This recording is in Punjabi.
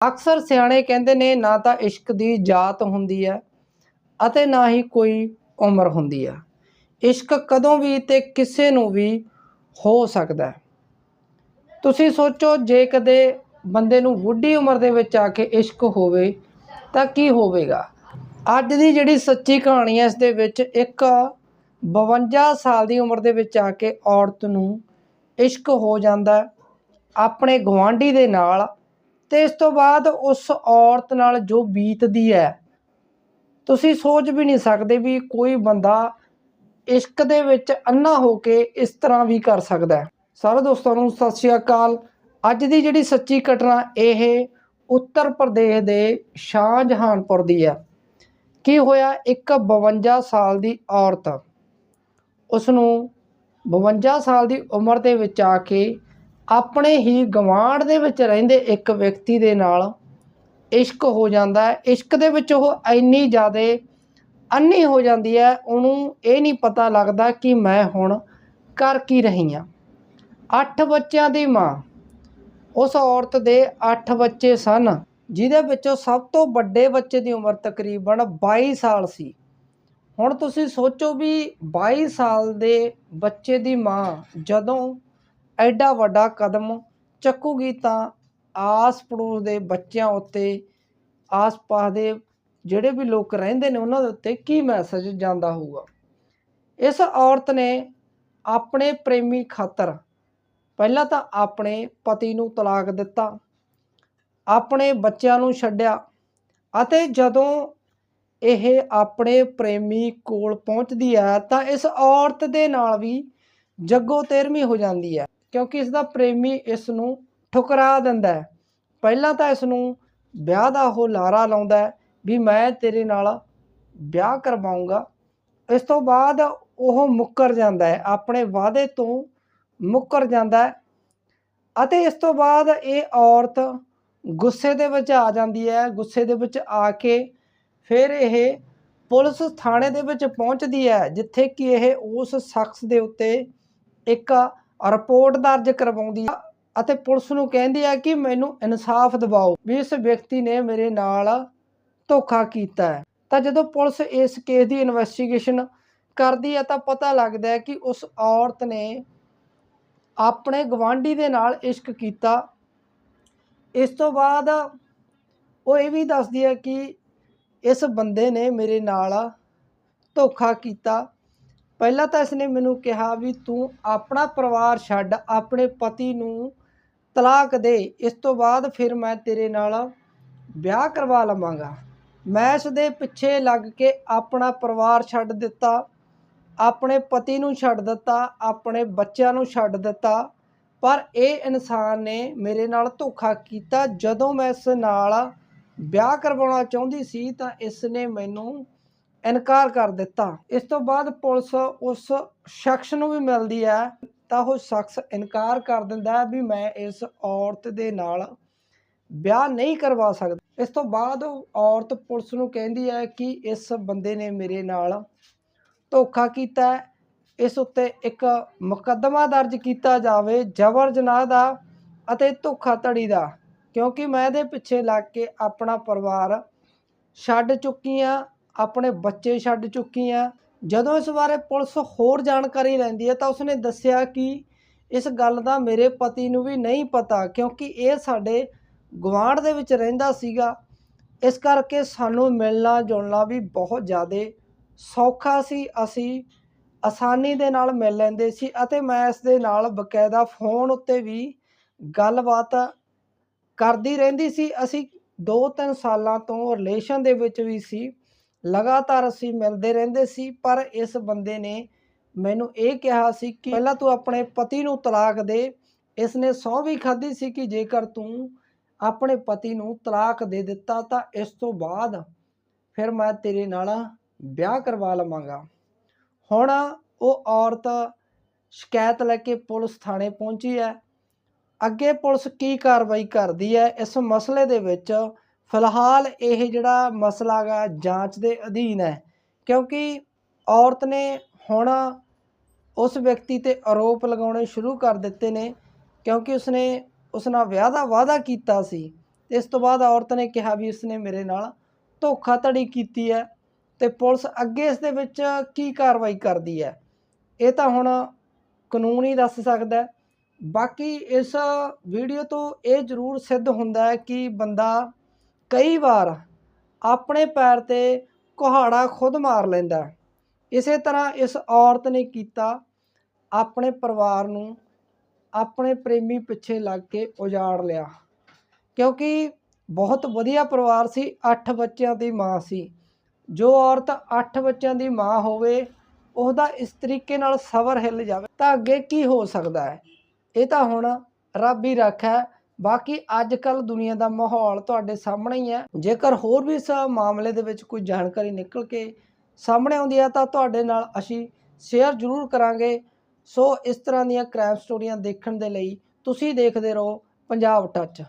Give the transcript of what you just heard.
ਅਕਸਰ ਸਿਆਣੇ ਕਹਿੰਦੇ ਨੇ, ਨਾ ਤਾਂ ਇਸ਼ਕ ਦੀ ਜਾਤ ਹੁੰਦੀ ਹੈ ਅਤੇ ਨਾ ਹੀ ਕੋਈ ਉਮਰ ਹੁੰਦੀ ਹੈ। ਇਸ਼ਕ ਕਦੋਂ ਵੀ ਤੇ ਕਿਸੇ ਨੂੰ ਵੀ ਹੋ ਸਕਦਾ ਤੁਸੀਂ ਸੋਚੋ, ਜੇ ਕਦੇ ਬੰਦੇ ਨੂੰ ਬੁੱਢੀ ਉਮਰ ਦੇ ਵਿੱਚ ਆ ਕੇ ਇਸ਼ਕ ਹੋਵੇ, ਤਾਂ ਕੀ ਹੋਵੇਗਾ? ਅੱਜ ਦੀ ਜਿਹੜੀ ਸੱਚੀ ਕਹਾਣੀ ਹੈ, ਇਸ ਦੇ ਵਿੱਚ ਇੱਕ 52 ਸਾਲ ਦੀ ਉਮਰ ਦੇ ਵਿੱਚ ਆ ਕੇ ਔਰਤ ਨੂੰ ਇਸ਼ਕ ਹੋ ਜਾਂਦਾ ਆਪਣੇ ਗਵਾਂਢੀ ਦੇ ਨਾਲ ਤੇ ਇਸ ਤੋਂ ਬਾਅਦ ਉਸ ਔਰਤ ਨਾਲ ਜੋ ਬੀਤਦੀ ਹੈ, ਤੁਸੀਂ ਸੋਚ ਵੀ ਨਹੀਂ ਸਕਦੇ ਵੀ ਕੋਈ ਬੰਦਾ ਇਸ਼ਕ ਦੇ ਵਿੱਚ ਅੰਨਾ ਹੋ ਕੇ ਇਸ ਤਰ੍ਹਾਂ ਵੀ ਕਰ ਸਕਦਾ ਹੈ। ਸਾਰੇ ਦੋਸਤਾਂ ਨੂੰ ਸਤਿ ਸ਼੍ਰੀ ਅਕਾਲ। ਅੱਜ ਦੀ ਜਿਹੜੀ ਸੱਚੀ ਘਟਨਾ ਇਹ ਉੱਤਰ ਪ੍ਰਦੇਸ਼ ਦੇ ਸ਼ਾਹਜਹਾਨਪੁਰ ਦੀ ਹੈ। ਕੀ ਹੋਇਆ? ਇੱਕ 52 ਸਾਲ ਦੀ ਔਰਤ ਉਸ ਨੂੰ 52 ਸਾਲ ਦੀ ਉਮਰ ਦੇ ਵਿੱਚ ਆ ਕੇ ਆਪਣੇ ਹੀ ਗਵਾਂਢ ਦੇ ਵਿੱਚ ਰਹਿੰਦੇ ਇੱਕ ਵਿਅਕਤੀ ਦੇ ਨਾਲ ਇਸ਼ਕ ਹੋ ਜਾਂਦਾ ਹੈ। ਇਸ਼ਕ ਦੇ ਵਿੱਚ ਉਹ ਇੰਨੀ ਜ਼ਿਆਦਾ ਅੰਨੀ ਹੋ ਜਾਂਦੀ ਹੈ, ਉਹਨੂੰ ਇਹ ਨਹੀਂ ਪਤਾ ਲੱਗਦਾ ਕਿ ਮੈਂ ਹੁਣ ਕਰ ਕੀ ਰਹੀ ਹਾਂ। ਅੱਠ ਬੱਚਿਆਂ ਦੀ ਮਾਂ, ਉਸ ਔਰਤ ਦੇ 8 ਬੱਚੇ ਸਨ, ਜਿਹਦੇ ਵਿੱਚੋਂ ਸਭ ਤੋਂ ਵੱਡੇ ਬੱਚੇ ਦੀ ਉਮਰ ਤਕਰੀਬਨ 22 ਸਾਲ ਸੀ। ਹੁਣ ਤੁਸੀਂ ਸੋਚੋ ਵੀ 22 ਸਾਲ ਦੇ ਬੱਚੇ ਦੀ ਮਾਂ ਜਦੋਂ ਐਡਾ ਵੱਡਾ ਕਦਮ ਚੱਕੂਗੀ ਤਾਂ ਆਸ ਪੜੋਸ ਦੇ ਬੱਚਿਆਂ ਉੱਤੇ, ਆਸ-ਪਾਸ ਦੇ ਜਿਹੜੇ ਵੀ ਲੋਕ ਰਹਿੰਦੇ ਨੇ ਉਹਨਾਂ ਦੇ ਉੱਤੇ ਕੀ ਮੈਸੇਜ ਜਾਂਦਾ ਹੋਊਗਾ? ਇਸ ਔਰਤ ਨੇ ਆਪਣੇ ਪ੍ਰੇਮੀ ਖਾਤਰ ਪਹਿਲਾਂ ਤਾਂ ਆਪਣੇ ਪਤੀ ਨੂੰ ਤਲਾਕ ਦਿੱਤਾ, ਆਪਣੇ ਬੱਚਿਆਂ ਨੂੰ ਛੱਡਿਆ ਅਤੇ ਜਦੋਂ ਇਹ ਆਪਣੇ ਪ੍ਰੇਮੀ ਕੋਲ ਪਹੁੰਚਦੀ ਹੈ ਤਾਂ ਇਸ ਔਰਤ ਦੇ ਨਾਲ ਵੀ ਜੱਗੋ ਤੇਰਮੀ ਹੋ ਜਾਂਦੀ ਹੈ। ਕਿਉਂਕਿ ਇਸ ਦਾ ਪ੍ਰੇਮੀ ਇਸ ਨੂੰ ਠੁਕਰਾ ਦਿੰਦਾ ਹੈ। ਪਹਿਲਾਂ ਤਾਂ ਇਸ ਨੂੰ ਵਿਆਹ ਦਾ ਉਹ ਲਾਰਾ ਲਾਉਂਦਾ ਵੀ ਮੈਂ ਤੇਰੇ ਨਾਲ ਵਿਆਹ ਕਰਵਾਉਂਗਾ। ਇਸ ਤੋਂ ਬਾਅਦ ਉਹ ਮੁੱਕਰ ਜਾਂਦਾ ਹੈ, ਆਪਣੇ ਵਾਅਦੇ ਤੋਂ ਮੁੱਕਰ ਜਾਂਦਾ ਹੈ ਅਤੇ ਇਸ ਤੋਂ ਬਾਅਦ ਇਹ ਔਰਤ ਗੁੱਸੇ ਦੇ ਵਿੱਚ ਆ ਜਾਂਦੀ ਹੈ, ਗੁੱਸੇ ਦੇ ਵਿੱਚ ਆ ਕੇ ਫਿਰ ਇਹ ਪੁਲਿਸ ਥਾਣੇ ਦੇ ਵਿੱਚ ਪਹੁੰਚਦੀ ਹੈ, ਜਿੱਥੇ ਕਿ ਇਹ ਉਸ ਸ਼ਖਸ ਦੇ ਉੱਤੇ ਇੱਕ ਰਿਪੋਰਟ ਦਰਜ ਕਰਵਾਉਂਦੀ ਹੈ ਅਤੇ ਪੁਲਿਸ ਨੂੰ ਕਹਿੰਦੀ ਹੈ ਕਿ ਮੈਨੂੰ ਇਨਸਾਫ ਦਿਵਾਓ। ਵੀ ਇਸ ਵਿਅਕਤੀ ਨੇ ਮੇਰੇ ਨਾਲ ਧੋਖਾ ਕੀਤਾ ਹੈ। ਤਾਂ ਜਦੋਂ ਪੁਲਿਸ ਇਸ ਕੇਸ ਦੀ ਇਨਵੈਸਟੀਗੇਸ਼ਨ ਕਰਦੀ ਹੈ ਤਾਂ ਪਤਾ ਲੱਗਦਾ ਹੈ ਕਿ ਉਸ ਔਰਤ ਨੇ ਆਪਣੇ ਗਵਾਂਢੀ ਦੇ ਨਾਲ ਇਸ਼ਕ ਕੀਤਾ। ਇਸ ਤੋਂ ਬਾਅਦ ਉਹ ਇਹ ਵੀ ਦੱਸਦੀ ਹੈ ਕਿ ਇਸ ਬੰਦੇ ਨੇ ਮੇਰੇ ਨਾਲ ਧੋਖਾ ਕੀਤਾ। ਪਹਿਲਾਂ ਤਾਂ ਇਸਨੇ ਮੈਨੂੰ ਕਿਹਾ ਵੀ ਤੂੰ ਆਪਣਾ ਪਰਿਵਾਰ ਛੱਡ, ਆਪਣੇ ਪਤੀ ਨੂੰ ਤਲਾਕ ਦੇ। ਇਸ ਤੋਂ ਬਾਅਦ ਫਿਰ ਮੈਂ ਤੇਰੇ ਨਾਲ ਵਿਆਹ ਕਰਵਾ ਲਵਾਂਗਾ। ਮੈਂ ਇਸ ਦੇ ਪਿੱਛੇ ਲੱਗ ਕੇ ਆਪਣਾ ਪਰਿਵਾਰ ਛੱਡ ਦਿੱਤਾ, ਆਪਣੇ ਪਤੀ ਨੂੰ ਛੱਡ ਦਿੱਤਾ, ਆਪਣੇ ਬੱਚਿਆਂ ਨੂੰ ਛੱਡ ਦਿੱਤਾ। ਪਰ ਇਹ ਇਨਸਾਨ ਨੇ ਮੇਰੇ ਨਾਲ ਧੋਖਾ ਕੀਤਾ। ਜਦੋਂ ਮੈਂ ਇਸ ਨਾਲ ਵਿਆਹ ਕਰਵਾਉਣਾ ਚਾਹੁੰਦੀ ਸੀ ਤਾਂ ਇਸ ਨੇ ਮੈਨੂੰ ਇਨਕਾਰ ਕਰ ਦਿੱਤਾ। ਇਸ ਤੋਂ ਬਾਅਦ ਪੁਲਿਸ ਉਸ ਸ਼ਖਸ ਨੂੰ ਵੀ ਮਿਲਦੀ ਹੈ, ਤਾਂ ਉਹ ਸ਼ਖਸ ਇਨਕਾਰ ਕਰ ਦਿੰਦਾ ਹੈ ਵੀ ਮੈਂ ਇਸ ਔਰਤ ਦੇ ਨਾਲ ਵਿਆਹ ਨਹੀਂ ਕਰਵਾ ਸਕਦਾ। ਇਸ ਤੋਂ ਬਾਅਦ ਔਰਤ ਪੁਲਿਸ ਨੂੰ ਕਹਿੰਦੀ ਹੈ ਕਿ ਇਸ ਬੰਦੇ ਨੇ ਮੇਰੇ ਨਾਲ ਧੋਖਾ ਕੀਤਾ ਇਸ ਉੱਤੇ ਇੱਕ ਮੁਕੱਦਮਾ ਦਰਜ ਕੀਤਾ ਜਾਵੇ ਜਬਰ ਜਨਾਹ ਦਾ ਅਤੇ ਧੋਖਾਧੜੀ ਦਾ, ਕਿਉਂਕਿ ਮੈਂ ਇਹਦੇ ਪਿੱਛੇ ਲੱਗ ਕੇ ਆਪਣਾ ਪਰਿਵਾਰ ਛੱਡ ਚੁੱਕੀ ਆ ਆਪਣੇ ਬੱਚੇ ਛੱਡ ਚੁੱਕੀ ਆ। ਜਦੋਂ ਇਸ ਬਾਰੇ ਪੁਲਿਸ ਹੋਰ ਜਾਣਕਾਰੀ ਲੈਂਦੀ ਹੈ ਤਾਂ ਉਸਨੇ ਦੱਸਿਆ ਕਿ ਇਸ ਗੱਲ ਦਾ ਮੇਰੇ ਪਤੀ ਨੂੰ ਵੀ ਨਹੀਂ ਪਤਾ, ਕਿਉਂਕਿ ਇਹ ਸਾਡੇ ਗੁਆਂਢ ਦੇ ਵਿੱਚ ਰਹਿੰਦਾ ਸੀਗਾ। ਇਸ ਕਰਕੇ ਸਾਨੂੰ ਮਿਲਣਾ ਜੁਲਣਾ ਵੀ ਬਹੁਤ ਜ਼ਿਆਦਾ ਸੌਖਾ ਸੀ। ਅਸੀਂ ਆਸਾਨੀ ਦੇ ਨਾਲ ਮਿਲ ਲੈਂਦੇ ਸੀ ਅਤੇ ਮੈਂ ਇਸ ਦੇ ਨਾਲ ਬਕਾਇਦਾ ਫੋਨ ਉੱਤੇ ਵੀ ਗੱਲਬਾਤ ਕਰਦੀ ਰਹਿੰਦੀ ਸੀ। ਅਸੀਂ 2-3 ਸਾਲਾਂ ਤੋਂ ਰਿਲੇਸ਼ਨ ਦੇ ਵਿੱਚ ਵੀ ਸੀ। ਲਗਾਤਾਰ ਅਸੀਂ ਮਿਲਦੇ ਰਹਿੰਦੇ ਸੀ, ਪਰ ਇਸ ਬੰਦੇ ਨੇ ਮੈਨੂੰ ਇਹ ਕਿਹਾ ਸੀ ਕਿ ਪਹਿਲਾਂ ਤੂੰ ਆਪਣੇ ਪਤੀ ਨੂੰ ਤਲਾਕ ਦੇ। ਇਸ ਨੇ ਸਹੁੰ ਵੀ ਖਾਧੀ ਸੀ ਕਿ ਜੇਕਰ ਤੂੰ ਆਪਣੇ ਪਤੀ ਨੂੰ ਤਲਾਕ ਦੇ ਦਿੱਤਾ ਤਾਂ ਇਸ ਤੋਂ ਬਾਅਦ ਫਿਰ ਮੈਂ ਤੇਰੇ ਨਾਲ ਵਿਆਹ ਕਰਵਾ ਲਵਾਂਗਾ। ਹੁਣ ਉਹ ਔਰਤ ਸ਼ਿਕਾਇਤ ਲੈ ਕੇ ਪੁਲਿਸ ਥਾਣੇ ਪਹੁੰਚੀ ਹੈ। ਅੱਗੇ ਪੁਲਿਸ ਕੀ ਕਾਰਵਾਈ ਕਰਦੀ ਹੈ? ਇਸ ਮਸਲੇ ਦੇ ਵਿੱਚ ਫਿਲਹਾਲ ਇਹ ਜਿਹੜਾ ਮਸਲਾ ਗਾ ਜਾਂਚ ਦੇ ਅਧੀਨ ਹੈ, ਕਿਉਂਕਿ ਔਰਤ ਨੇ ਹੁਣ ਉਸ ਵਿਅਕਤੀ ਤੇ ਆਰੋਪ ਲਗਾਉਣੇ ਸ਼ੁਰੂ ਕਰ ਦਿੱਤੇ ਨੇ, ਕਿਉਂਕਿ ਉਸਨੇ, ਉਸ ਨਾਲ ਵਿਆਹ ਦਾ ਵਾਅਦਾ ਕੀਤਾ ਸੀ। ਤੇ ਇਸ ਤੋਂ ਬਾਅਦ ਔਰਤ ਨੇ ਕਿਹਾ ਵੀ ਉਸਨੇ ਮੇਰੇ ਨਾਲ ਧੋਖਾਧੜੀ ਕੀਤੀ ਹੈ ਤੇ ਪੁਲਿਸ ਅੱਗੇ ਇਸ ਦੇ ਵਿੱਚ ਕੀ ਕਾਰਵਾਈ ਕਰਦੀ ਹੈ। ਇਹ ਤਾਂ ਹੁਣ ਕਾਨੂੰਨ ਹੀ ਦੱਸ ਸਕਦਾ ਬਾਕੀ ਇਸ ਵੀਡੀਓ ਤੋਂ ਇਹ ਜ਼ਰੂਰ ਸਿੱਧ ਹੁੰਦਾ ਹੈ ਕਿ ਬੰਦਾ ਕਈ ਵਾਰ ਆਪਣੇ ਪੈਰ ਤੇ ਕੁਹਾੜਾ ਖੁਦ ਮਾਰ ਲੈਂਦਾ ਇਸੇ ਤਰ੍ਹਾਂ ਇਸ ਔਰਤ ਨੇ ਕੀਤਾ। ਆਪਣੇ ਪਰਿਵਾਰ ਨੂੰ ਆਪਣੇ ਪ੍ਰੇਮੀ ਪਿੱਛੇ ਲੱਗ ਕੇ ਉਜਾੜ ਲਿਆ। ਕਿਉਂਕਿ ਬਹੁਤ ਵਧੀਆ ਪਰਿਵਾਰ ਸੀ 8 ਬੱਚਿਆਂ ਦੀ ਮਾਂ ਸੀ। ਜੋ ਔਰਤ 8 ਬੱਚਿਆਂ ਦੀ ਮਾਂ ਹੋਵੇ, ਉਹਦਾ ਇਸ ਤਰੀਕੇ ਨਾਲ ਸਬਰ ਹਿੱਲ ਜਾਵੇ, ਤਾਂ ਅੱਗੇ ਕੀ ਹੋ ਸਕਦਾ ਹੈ? ਇਹ ਤਾਂ ਹੁਣ ਰੱਬ ਹੀ ਰੱਖਾ ਹੈ ਬਾਕੀ ਅੱਜ ਕੱਲ ਦੁਨੀਆ ਦਾ ਮਾਹੌਲ ਤੁਹਾਡੇ ਸਾਹਮਣੇ ਹੀ ਹੈ। ਜੇਕਰ ਹੋਰ ਵੀ ਇਸ ਮਾਮਲੇ ਦੇ ਵਿੱਚ ਕੋਈ ਜਾਣਕਾਰੀ ਨਿਕਲ ਕੇ ਸਾਹਮਣੇ ਆਉਂਦੀ ਹੈ, ਤਾਂ ਤੁਹਾਡੇ ਨਾਲ ਅਸੀਂ ਸ਼ੇਅਰ ਜ਼ਰੂਰ ਕਰਾਂਗੇ। ਸੋ ਇਸ ਤਰ੍ਹਾਂ ਦੀਆਂ ਕ੍ਰਾਈਮ ਸਟੋਰੀਆਂ ਦੇਖਣ ਦੇ ਲਈ ਤੁਸੀਂ ਦੇਖਦੇ ਰਹੋ ਪੰਜਾਬ ਟੱਚ